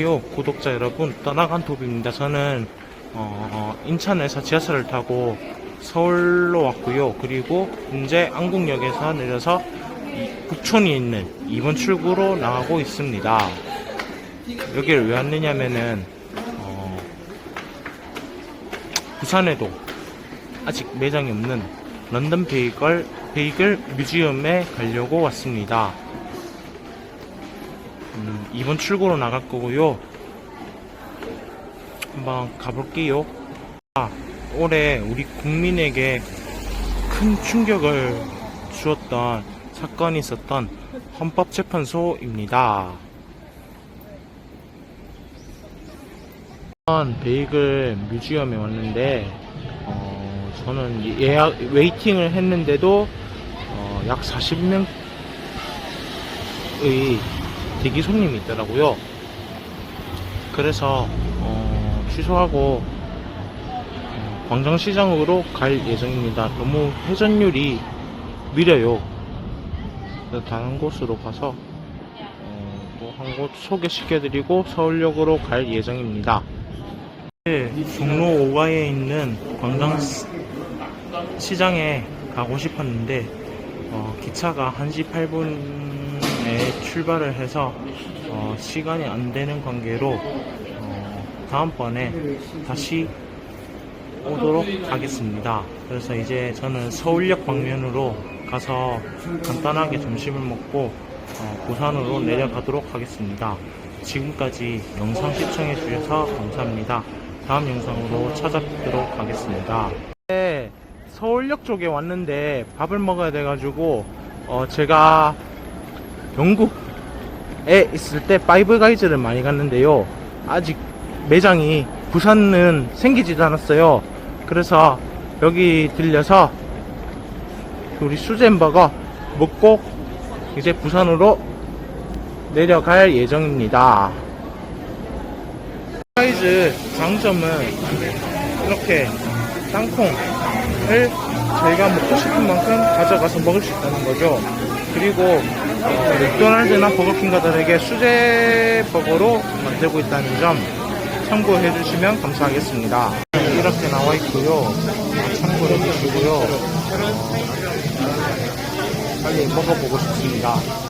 요 구독자 여러분 떠나간 도비입니다. 저는 어, 인천에서 지하철을 타고 서울로 왔고요. 그리고 현재 안국역에서 내려서 이- 북촌이 있는 2번 출구로 나가고 있습니다. 여기를 왜 왔느냐면은 어, 부산에도 아직 매장이 없는 런던 베이글 베이글 뮤지엄에 가려고 왔습니다. 음, 이번 출구로 나갈 거고요. 한번 가볼게요. 아, 올해 우리 국민에게 큰 충격을 주었던 사건이 있었던 헌법재판소입니다. 베이글 뮤지엄에 왔는데 어, 저는 예약 웨이팅을 했는데도 어, 약 40명의 대기 손님이 있더라고요. 그래서 어, 취소하고 어, 광장시장으로 갈 예정입니다. 너무 회전율이 느려요. 다른 곳으로 가서 어, 또한 곳 소개시켜드리고 서울역으로 갈 예정입니다. 네, 종로 5가에 있는 광장시장에 가고 싶었는데 어, 기차가 1시 8분 에 출발을 해서 어, 시간이 안 되는 관계로 어, 다음번에 다시 오도록 하겠습니다. 그래서 이제 저는 서울역 방면으로 가서 간단하게 점심을 먹고 어, 부산으로 내려가도록 하겠습니다. 지금까지 영상 시청해 주셔서 감사합니다. 다음 영상으로 찾아뵙도록 하겠습니다. 네, 서울역 쪽에 왔는데 밥을 먹어야 돼가지고 어, 제가 영국에 있을 때 파이브 가이즈를 많이 갔는데요. 아직 매장이 부산은 생기지도 않았어요. 그래서 여기 들려서 우리 수젠버거 먹고 이제 부산으로 내려갈 예정입니다. 사이즈 장점은 이렇게 땅콩을 저희가 먹고 싶은 만큼 가져가서 먹을 수 있다는 거죠. 그리고 어, 맥도날드나 버거킹가들에게 수제 버거로 만들고 있다는 점 참고해 주시면 감사하겠습니다. 이렇게 나와 있고요. 참고해 주시고요. 어, 빨리 먹어보고 싶습니다.